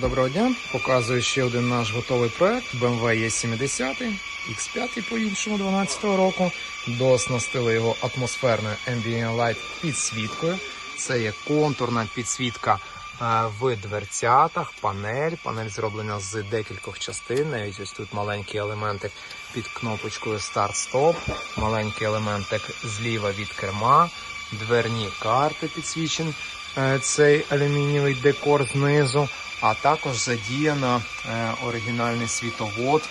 Доброго дня. Показую ще один наш готовий проект BMW E70 X5 по-іншому 12 року. Дооснастили його атмосферною Ambient Light підсвіткою. Це є контурна підсвітка е, в дверцятах, панель. Панель зроблена з декількох частин. Навіть ось тут маленький елементик під кнопочкою старт-стоп, маленький елементик зліва від керма, дверні карти підсвічені. е, Цей алюмінієвий декор знизу, а також задіяно е, оригінальний світовод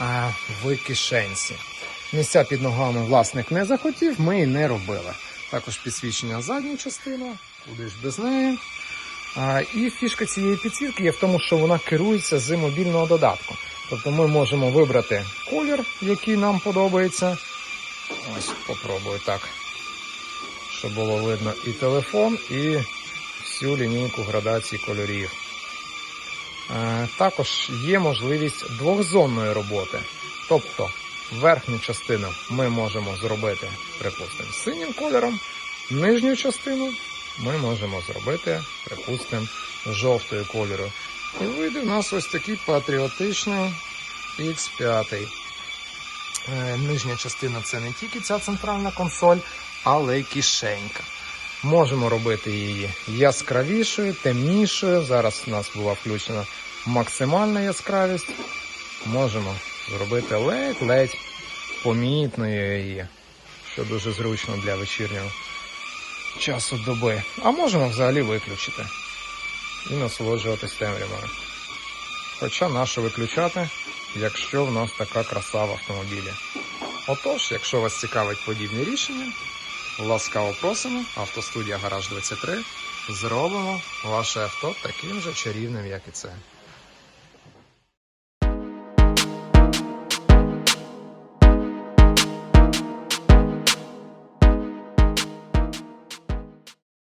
е, в кишенці. Місця під ногами власник не захотів, ми і не робили. Також підсвічення задня частина, куди ж без неї. І фішка цієї підсвітки є в тому, що вона керується з мобільного додатку. Тобто ми можемо вибрати колір, який нам подобається. Ось попробую так, щоб було видно і телефон, і всю лінійку градації кольорів. Е, Також є можливість двохзонної роботи. Тобто верхню частину ми можемо зробити, припустимо, синім кольором, нижню частину ми можемо зробити, припустимо, жовтою кольору. І вийде в нас ось такий патріотичний X5. Е, Нижня частина це не тільки ця центральна консоль, але й кишенька. Можемо робити її яскравішою, темнішою. Зараз у нас була включена максимальна яскравість. Можемо зробити ледь-ледь помітною її, що дуже зручно для вечірнього часу доби. А можемо взагалі виключити і насолоджуватись темрявою. Хоча нащо виключати, якщо в нас така краса в автомобілі. Отож, якщо вас цікавить подібні рішення, ласкаво просимо, автостудія Гараж 23. Зробимо ваше авто таким же чарівним, як і це.